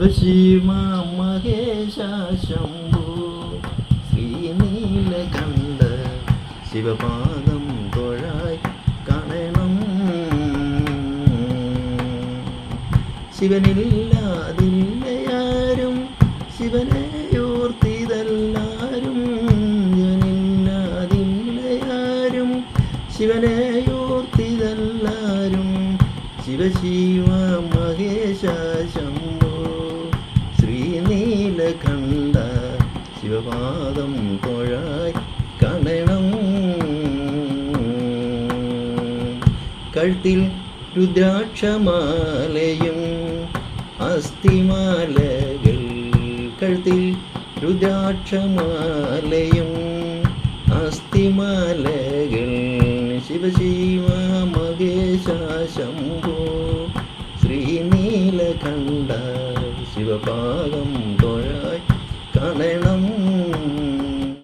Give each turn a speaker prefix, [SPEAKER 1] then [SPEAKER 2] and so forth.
[SPEAKER 1] ശിവ മഹേശ ശംഭു ശ്രീനീലകണ്ഠ ശിവപാദം തൊഴായി കാണണം. ശിവനില്ലാതില്ലയാരും ശിവനെയോർത്തിതല്ലാരും ശിവനില്ലാതില്ലയാരും ശിവനെയോർത്തിതല്ലാരും ശിവശിവ മഹേശ ശംഭോ ശിവപാദം തൊഴായി കണയണം കഴുത്തിൽ രുദ്രാക്ഷമാലയും അസ്ഥിമാലകൾ. കഴുത്തിൽ രുദ്രാക്ഷമാലയും അസ്ഥിമാലകൾ. ശിവശിവ മകേശ ശ്രീനീലകണ്ഠ ശിവപാദം തൊഴ